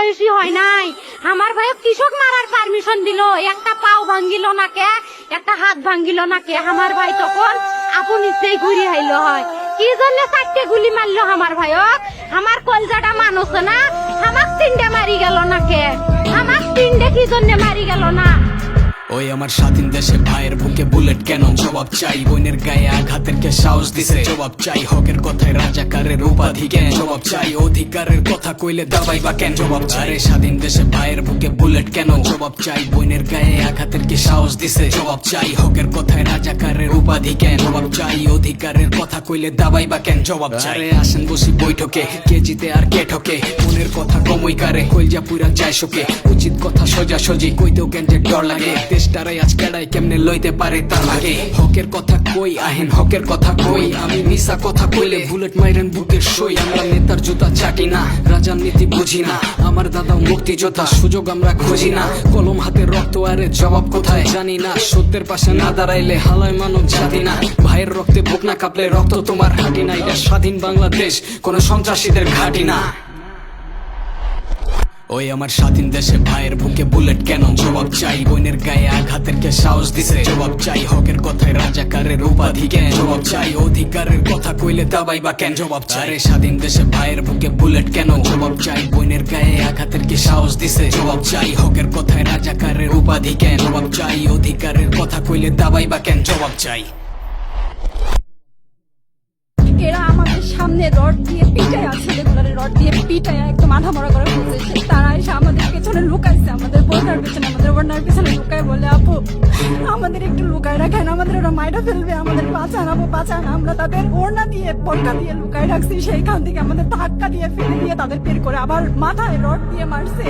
বয়সী হয় নাই। আমার ভাই কৃষক মারার পারমিশন দিল। একটা পাও ভাঙ্গিল নাকে একটা হাত ভাঙ্গিল নাকে আমার ভাই তখন আপন ইচ্ছেই ঘুরি আইলো হয়। কি জন্য চারটে গুলি মারলো আমার ভাইক আমার কলজাটা মানুষ না। আমার তিনটে মারি গেল নাকে আমার তিনটে কি জন্য মারি গেল না? ওই আমার স্বাধীন দেশে ভাইয়ের বুকে বুলেট কেন জবাব চাই? বোনের গায়ে আঘাতের কে সাহস দিছে? জবাব চাই হকের কথায় রাজাকারের উপাধি কেন? জবাব চাই অধিকারের কথা কইলে দাবাই বা কেন? জবাব চাই স্বাধীন দেশে ভাইয়ের বুকে বুলেট কেন? জবাব চাই বোনের গায়ে আঘাতের কে সাহস দিছে? জবাব চাই হকের কথায় রাজাকারের উপাধি কেন? জবাব চাই অধিকারের কথা কইলে দাবাই বা কেন? জবাব চাই আসেন বসি বৈঠকে, কে জিতে আর কে ঠকে? মনের কথা কমই কারে? কইলজা পুরা যায় শোকে। উচিত কথা সোজা সজি কইতেও কেন যে ডর লাগে? দেশটারাই আজ কেডাই কেমনে লইতে পারে তার হকের কথা কই, আহেন, হকের কথা কই? আমি মিশা কথা কইলে বুলেট মাইরেন বুকের সই। আমরা নেতার জুতা না বুঝি না। আমার দাদা মুক্তিযোদ্ধা, সুযোগ আমরা খুঁজি না। কলম হাতে রক্ত, আরে জবাব কোথায় জানি না। সত্যের পাশে না দাঁড়াইলে হালায় মানব জাতি না। ভাইয়ের রক্তে বুক না কাঁপলে রক্ত তোমার হাঁটি না। এটা স্বাধীন বাংলাদেশ, কোন সন্ত্রাসীদের ঘাটি না। ওই আমার স্বাধীন দেশে ভাইয়ের বুকে বুলেট কেন জবাব চাই? বোনের গায়ে আঘাতের কে সাহস দিছে? জবাব চাই হকের কথায় রাজাকারের উপাধি কেন? জবাব চাই অধিকারের কথা কইলে দাবাই বা কেন? জবাব চাই আরে স্বাধীন দেশে ভাইয়ের বুকে বুলেট কেন? জবাব চাই বোনের গায়ে আঘাতের কে সাহস দিছে? জবাব চাই হকের কথায় রাজাকারের উপাধি কেন? জবাব চাই অধিকারের কথা কইলে দাবাই বা কেন? জবাব চাই। এরা আমাদের সামনে রড দিয়ে পিটায় আছে রড দিয়ে পিটায় একদম আধা মরা করে ফেলতেছে তারা এসে আমাদের পেছনে লুকাইছে, আমাদের বোনার পেছনে, আমাদের বোনার পেছনে লুকায় বলে, আপু, আমাদের একটু লুকায় রাখেন, আমাদের ওরা মাইটা ফেলবে, আমাদের বাঁচান, আপু, বাঁচান। আমরা তাদের ওড়না দিয়ে, পটকা দিয়ে লুকায় রাখছি, সেইখান থেকে আমাদের ধাক্কা দিয়ে ফেলে দিয়ে তাদের বের করে আবার মাথায় রড দিয়ে মারছে।